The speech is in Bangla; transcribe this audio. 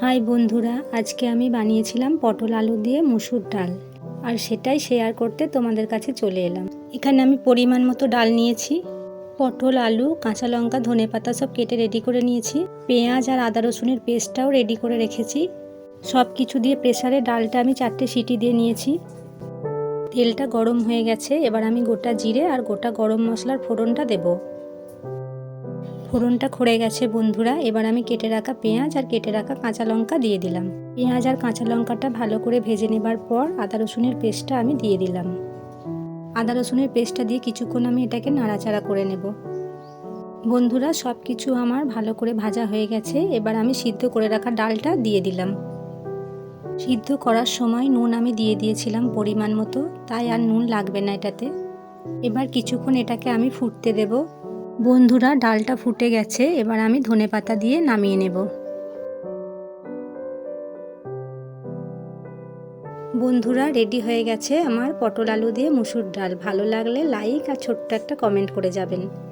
হাই বন্ধুরা, আজকে আমি বানিয়েছিলাম পটল আলু দিয়ে মুসুর ডাল। আর সেটাই শেয়ার করতে তোমাদের কাছে চলে এলাম। এখানে আমি পরিমাণ মতো ডাল নিয়েছি। পটল, আলু, কাঁচা লঙ্কা, ধনে পাতা সব কেটে রেডি করে নিয়েছি। পেঁয়াজ আর আদা রসুনের পেস্টটাও রেডি করে রেখেছি। সব কিছু দিয়ে প্রেসারে ডালটা আমি চারটে সিটি দিয়ে নিয়েছি। তেলটা গরম হয়ে গেছে, এবার আমি গোটা জিরে আর গোটা গরম মশলার ফোড়নটা দেবো। ফোড়নটা খড়ে গেছে বন্ধুরা। এবার আমি কেটে রাখা পেঁয়াজ আর কেটে রাখা কাঁচা লঙ্কা দিয়ে দিলাম। পেঁয়াজ আর কাঁচা লঙ্কাটা ভালো করে ভেজে নেবার পর আদা রসুনের পেস্টটা আমি দিয়ে দিলাম। আদা রসুনের পেস্টটা দিয়ে কিছুক্ষণ আমি এটাকে নাড়াচাড়া করে নেব। বন্ধুরা সব কিছু আমার ভালো করে ভাজা হয়ে গেছে। এবার আমি সিদ্ধ করে রাখা ডালটা দিয়ে দিলাম। সিদ্ধ করার সময় নুন আমি দিয়ে দিয়েছিলাম পরিমাণ মতো। তাই আর নুন লাগবে না এটাতে। এবার কিছুক্ষণ এটাকে আমি ফুটতে দেবো। বন্ধুরা, ডালটা ফুটে গেছে, এবার আমি ধনে পাতা দিয়ে নামিয়ে নেব। বন্ধুরা, রেডি হয়ে গেছে আমার পটল আলু দিয়ে মুসুর ডাল। ভালো লাগলে লাইক আর ছোট্ট একটা কমেন্ট করে যাবেন।